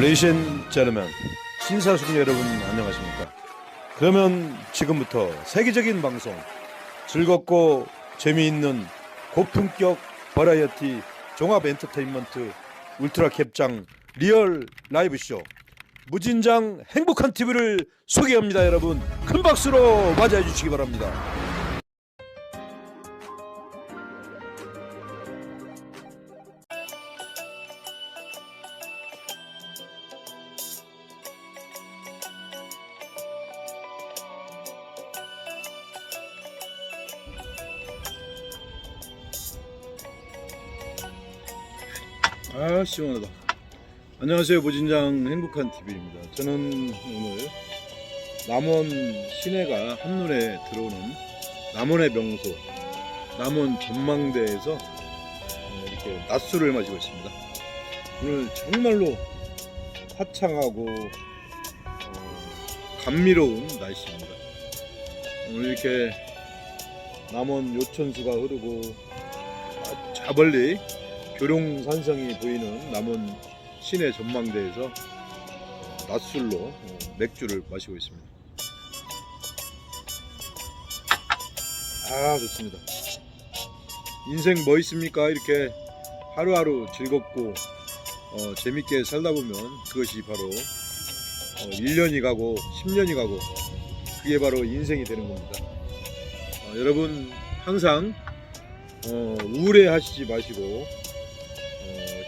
레이션 제르맨 신사숙 여러분 안녕하십니까? 그러면 지금부터 세계적인 방송 즐겁고 재미있는 고품격 버라이어티 종합 엔터테인먼트 울트라 캡장 리얼 라이브 쇼 무진장 행복한 TV를 소개합니다 여러분. 큰 박수로 맞이해 주시기 바랍니다 아 시원하다. 안녕하세요. 무진장 행복한 TV입니다. 저는 오늘 남원 시내가 한눈에 들어오는 남원의 명소 남원 전망대에서 어, 이렇게 낮술을 마시고 있습니다. 오늘 정말로 화창하고 어, 감미로운 날씨입니다. 오늘 이렇게 남원 요천수가 흐르고 아, 저 멀리 교룡 산성이 보이는 남원 시내 전망대에서 어, 낮술로 어, 맥주를 마시고 있습니다. 아 좋습니다. 인생 뭐 있습니까? 이렇게 하루하루 즐겁고 어, 재밌게 살다 보면 그것이 바로 어, 1년이 가고 10년이 가고 그게 바로 인생이 되는 겁니다. 어, 여러분 항상 어, 우울해하시지 마시고 어,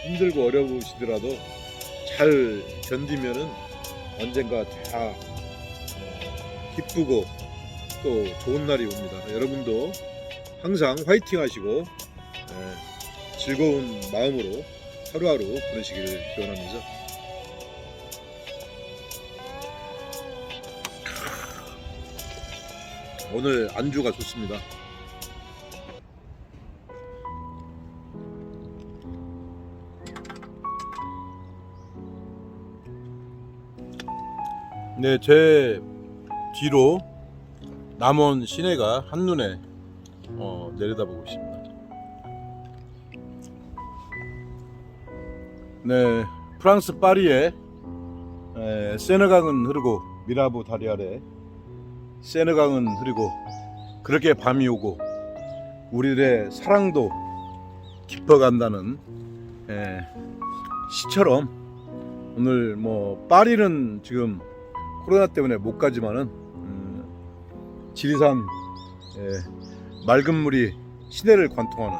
힘들고 어려우시더라도 잘 견디면은 언젠가 다 어, 기쁘고 또 좋은 날이 옵니다. 여러분도 항상 화이팅 하시고 예, 즐거운 마음으로 하루하루 보내시기를 기원합니다. 오늘 안주가 좋습니다. 네, 제 뒤로 남원 시내가 한눈에 어, 내려다보고 있습니다. 네, 프랑스 파리에 에, 세느강은 흐르고 미라부 다리 아래 세느강은 흐르고 그렇게 밤이 오고 우리들의 사랑도 깊어간다는 에, 시처럼 오늘 뭐 파리는 지금 코로나 때문에 못 가지만은 음, 지리산 예, 맑은 물이 시내를 관통하는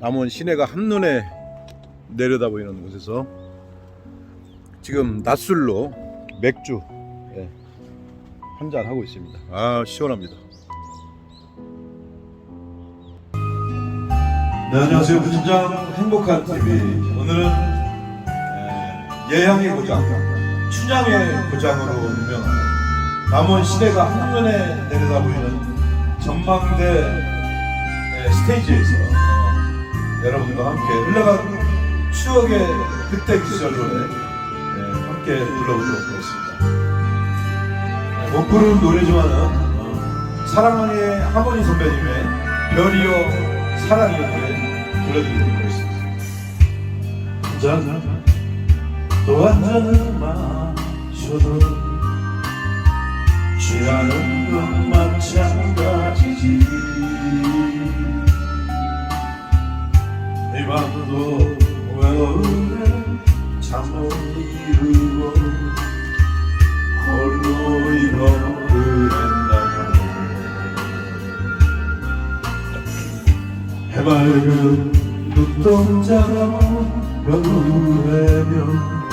남원 시내가 한눈에 내려다 보이는 곳에서 지금 낮술로 맥주 예, 한잔 하고 있습니다. 아 시원합니다. 네 안녕하세요 부진장 행복한 TV 오늘은 예, 예향의 고장 춘향의 고장으로 유명한 남원 시내가 한눈에 내려다 보이는 전망대 예, 스테이지에서 어, 여러분과 함께 흘러간 추억의 그때 그 시절 노래 예, 함께 불러보도록 하겠습니다. 예, 못 부르는 노래지만은 어, 사랑하니의 하모니 선배님의 별이여 사랑이여 노래 불러드리도록 하겠습니다. 한잔 또 한 잔을 마셔도 취하는 건 마찬가지지. 이 밤도 외로움에 잠못 이루고 홀로 이별을 했다고 해맑은 눈동자가 변우되며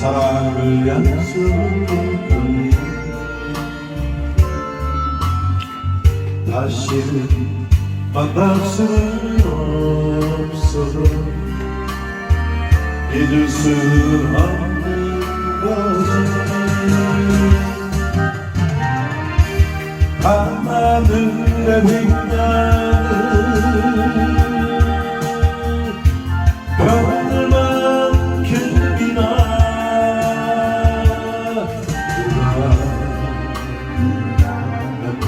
사랑을 약속했더니 다시는 만날 수는 없어도 잊을 수는 없는 거지 밤하늘에 빛나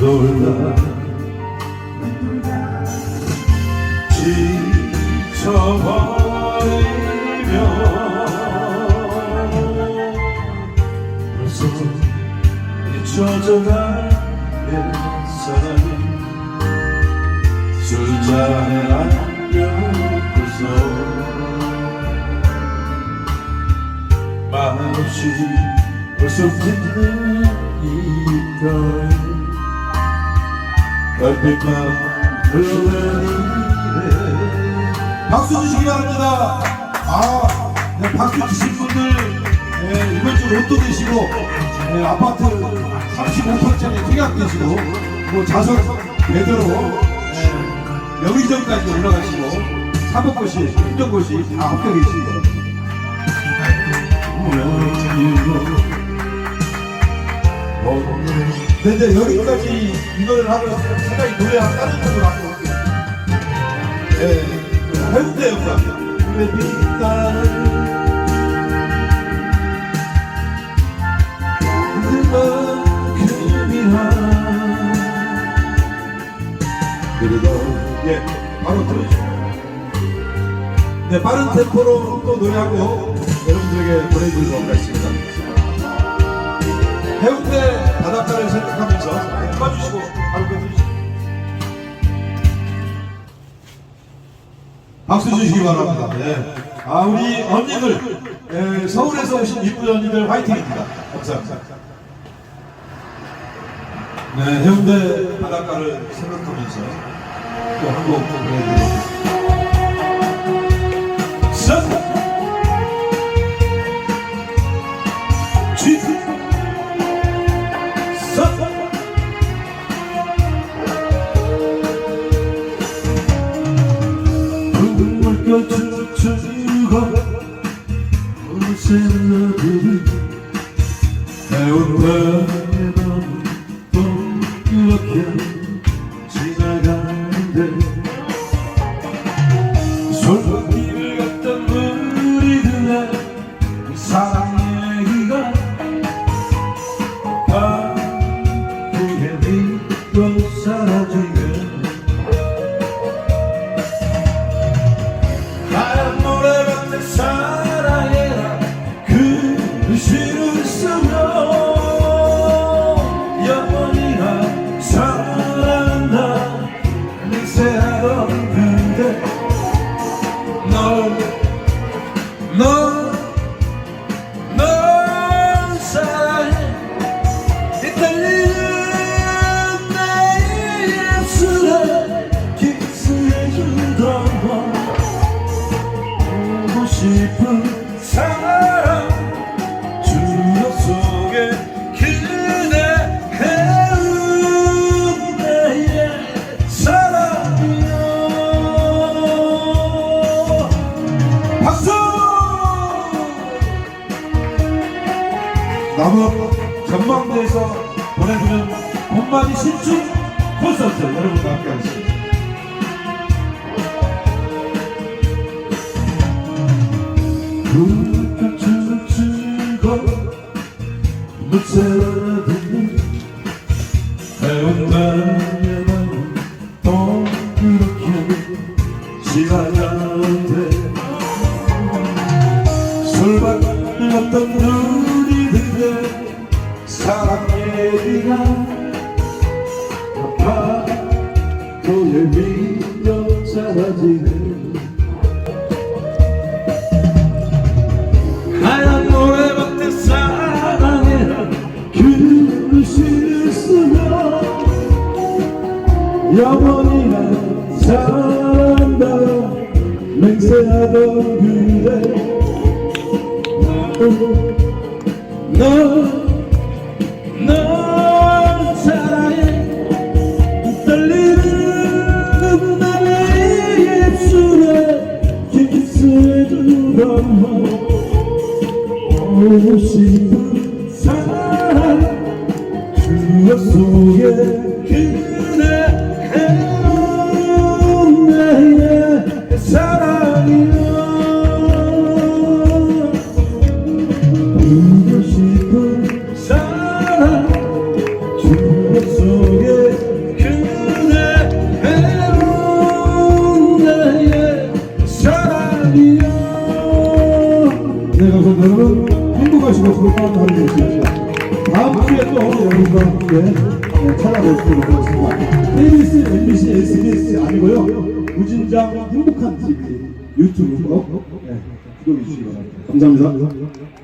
돌다 지쳐버리면 벌써 잊혀져갈 옛사람 술잔에 안겨고서 말없이 벌써 듣는 이별. 별빛만 흘러내리네 박수 주시기 바랍니다. 아, 네, 박수 주신 분들 네, 이번 주 로또 되시고 네, 아파트 35평짜리 퇴각되시고 뭐 자석 제대로 네, 여기전까지 올라가시고 사법고시, 행정고시 다 합격이십니다. 네, 이 제 여기까지 이걸 하면 생각이 노래 한 다른 쪽으로 하고 네, 해운대 영상 왜 빛나는 그리고 예 바로 들어주세요. 네 빠른 템포로 또 노래하고 여러분들에게 보내드리도록 하겠습니다 해운대 바닷가를 생각하면서 봐주시고 바로 꺼주시고 박수 주시기 바랍니다. 네. 아 우리 언니들 예, 서울에서 오신 이쁜 언니들 화이팅입니다. 감사합니다. 네 해운대 바닷가를 생각하면서 또 한곡 보내드리겠습니다 동 붉은 춤을 추고 무쇠를 듣는 해운대의 밤은 동그랗게 지나가는데 술밖에 없던 우리들의 사랑 얘기가 파도에 밀려 사라지네 영원히나 사랑한다 맹세하던 그대. 널 사랑해 떨리는 나의 입술에 키스해주던 보고 다음 주에 또 여러분과 함께 네, 찾아뵙도록 하겠습니다. KBS, MBC, SBS 아니고요. 우진장 행복한 TV 유튜브 꼭 네, 구독해 주시기 바랍니다. 감사합니다.